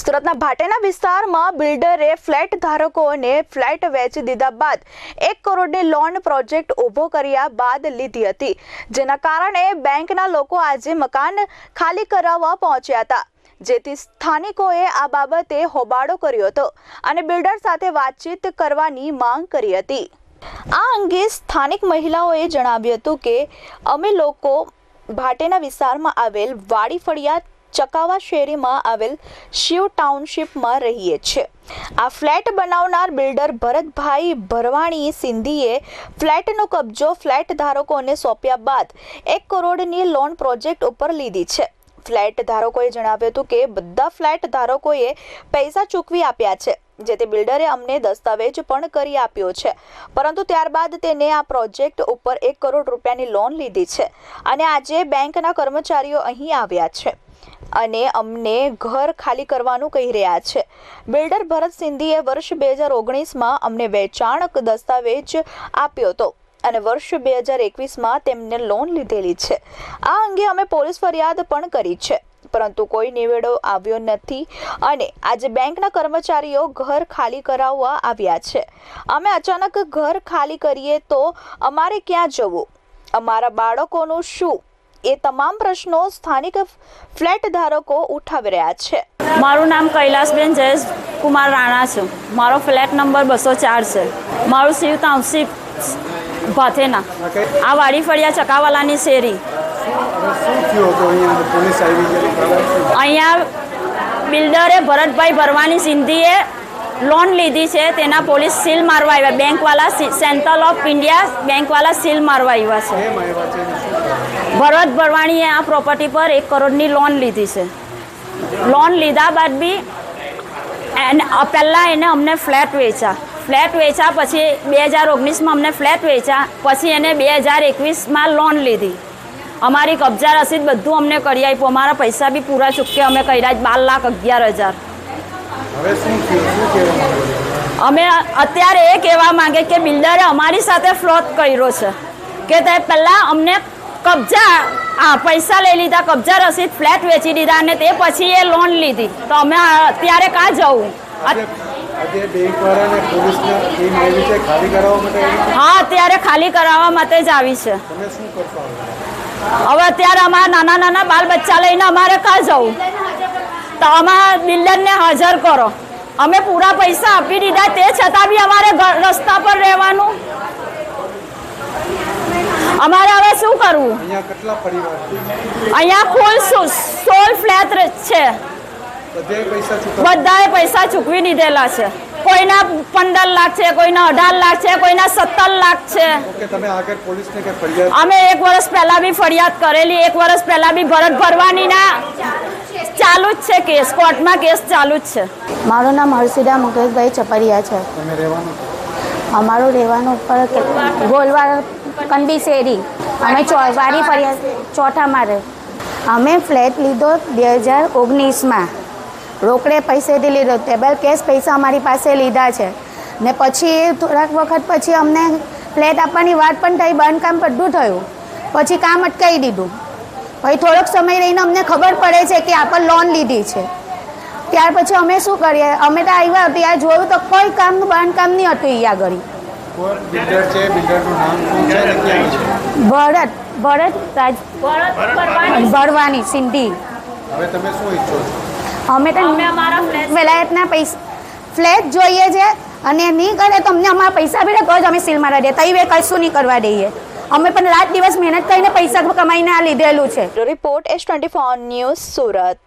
સુરતના ભાટેના વિસ્તારમાં બિલ્ડરે ફ્લેટ ધારકોને ફ્લેટ વેચી દીધા બાદ એક કરોડની લોન પ્રોજેક્ટ ઊભો કર્યા બાદ લીધી હતી, જેના કારણે બેંકના લોકો આજે મકાન ખાલી કરાવવા પહોંચ્યા હતા. જેથી સ્થાનિકોએ આ બાબતે હોબાળો કર્યો હતો અને બિલ્ડર સાથે વાતચીત કરવાની માંગ કરી હતી. આ અંગે સ્થાનિક મહિલાઓએ જણાવ્યું હતું કે, અમે લોકો ભાટેના વિસ્તારમાં આવેલ વાડી ફળિયા ચકાવા શેરીમાં આવેલ શિવ ટાઉનશીપમાં રહીએ છીએ. આ ફ્લેટ બનાવનાર બિલ્ડર ભરતભાઈ ભરવાણી સિંધીએ ફ્લેટનો કબજો ફ્લેટ ધારકોને સોંપ્યા બાદ એક કરોડની લોન પ્રોજેક્ટ ઉપર લીધી છે. ફ્લેટ ધારકોએ જણાવ્યું હતું કે બધા ફ્લેટ ધારકોએ પૈસા ચૂકવી આપ્યા છે, જેથી બિલ્ડરે અમને દસ્તાવેજ પણ કરી આપ્યો છે. પરંતુ ત્યારબાદ તેને આ પ્રોજેક્ટ ઉપર એક કરોડ રૂપિયાની લોન લીધી છે અને આજે બેંકના કર્મચારીઓ અહીં આવ્યા છે. અને અમને ઘર ખાલી કરવાનું કહી રહ્યા છે. બિલ્ડર ભરત સિંધીએ વર્ષ બે હજાર ઓગણીસમાં અમને વેચાણ દસ્તાવેજ આપ્યો હતો અને વર્ષ બે હજાર એકવીસમાં તેમને લોન લીધેલી છે. આ અંગે અમે પોલીસ ફરિયાદ પણ કરી છે. પરંતુ કોઈ નિવેડો આવ્યો નથી અને આજે બેંકના કર્મચારીઓ ઘર ખાલી કરાવવા આવ્યા છે. અમે અચાનક ઘર ખાલી કરીએ તો અમારે ક્યાં જવું? અમારા બાળકોનું શું એ તમામ પ્રશ્નો સ્થાનિક ફ્લેટ ધારકો ઉઠાવી રહ્યા છે. મારું નામ કૈલાસબેન જયેશ કુમાર રાણા છે. મારો ફ્લેટ નંબર બસો ચાર છે. મારું શિવ ટાઉનશીપ ભાથેના. આ વાડી ફળિયા ચકાવાલાની શેરી. અહીંયા બિલ્ડરે ભરતભાઈ ભરવાની સિંધીએ લોન લીધી છે. તેના પોલીસ સીલ મારવા આવ્યા. બેંકવાલા સેન્ટ્રલ ઓફ ઇન્ડિયા બેંકવાલા સીલ મારવા આવ્યા છે. ભરત ભરવાણીએ આ પ્રોપર્ટી પર એક કરોડની લોન લીધી છે. લોન લીધા બાદ બી એને પહેલાં એને અમને ફ્લેટ વેચ્યા. ફ્લેટ વેચ્યા પછી બે હજાર ઓગણીસમાં અમને ફ્લેટ વેચ્યા પછી એને બે હજાર એકવીસમાં લોન લીધી. અમારી કબજા રસીદ બધું અમને કરી આપ્યું. અમારા પૈસા બી પૂરા ચૂક્યા અમે કર્યા બાર લાખ અગિયાર હજાર. અમે અત્યારે એ કહેવા માંગે કે બિલ્ડરે અમારી સાથે ફ્લોટ કર્યો છે. કે તે પહેલાં અમને કબજા આ પૈસા લઈ લીધા કબજા રસીદ ફ્લેટ વેચી દીધા અને તે પછી એ લોન લીધી. તો અમે અત્યારે કાં જવું? હા અત્યારે ખાલી કરાવવા માટે જ આવી છે. હવે? અત્યારે અમારા નાના નાના બાલ બચ્ચા લઈને અમારે કાં જવું? તો અમારા બિલ્ડરને હાજર કરો. અમે પૂરા પૈસા આપી દીધા તે છતાં બી અમારે ઘર- રસ્તા પર રહેવાનું. અમારે હવે શું કરવું? અહીંયા કેટલા પરિવાર છે? અહીંયા કુલ સો- ફ્લેટ છે. બધાએ પૈસા ચૂકવી દીધેલા છે. કોઈના પંદર લાખ છે કોઈના અઢાર લાખ છે કોઈના સત્તર લાખ છે. ઓકે તમે આગળ પોલીસને કે ફરિયાદ? અમે એક વર્ષ પહેલા બી ફરિયાદ કરેલી એક વર્ષ પહેલા બી ભરત ભરવાની ના ચાલુ જ છે કેસ કોર્ટમાં કેસ ચાલુ જ છે. મારું નામ હર્ષિદા મુકેશભાઈ ચપરિયા છે. અમારું રહેવાનું ઉપર કે- ગોલવાડ કંડી શેરી અમે ચો વાડી ચોથા મારે અમે ફ્લેટ લીધો બે હજાર ઓગણીસમાં. રોકડે પૈસેથી લીધો. ટેબલ કેશ પૈસા અમારી પાસે લીધા છે. ને પછી થોડાક વખત પછી અમને ફ્લેટ આપવાની વાત પણ થઈ, બાંધકામ બધું થયું. પછી કામ અટકાવી દીધું. પછી થોડોક સમય રહીને અમને ખબર પડે છે કે આ પર લોન લીધી છે. ત્યાર પછી અમે શું કરીએ? અમે તો આવ્યા, ત્યાં જોયું તો કોઈ કામનું બાંધકામ નહીં હતું અહીંયા આગળ. બિલ્ડર છે બિલ્ડરનું નામ શું છે અને ક્યાં છે? ભરત ભરત રાજ ભરવાની. સિંધી. હવે તમે શું ઈચ્છો છો? અમે તો અમે અમારા વેલાયતના પૈસા ફ્લેટ જોઈએ છે અને નહીં કરે તો અમને અમારા પૈસા બી તો જ અમે સીલ મારા દે તઈ વે કશું નહીં કરવા દઈએ. અમે પણ રાત દિવસ મહેનત કરીને પૈસા કમાઈને આ લીધેલું છે. Report S twenty four news Surat.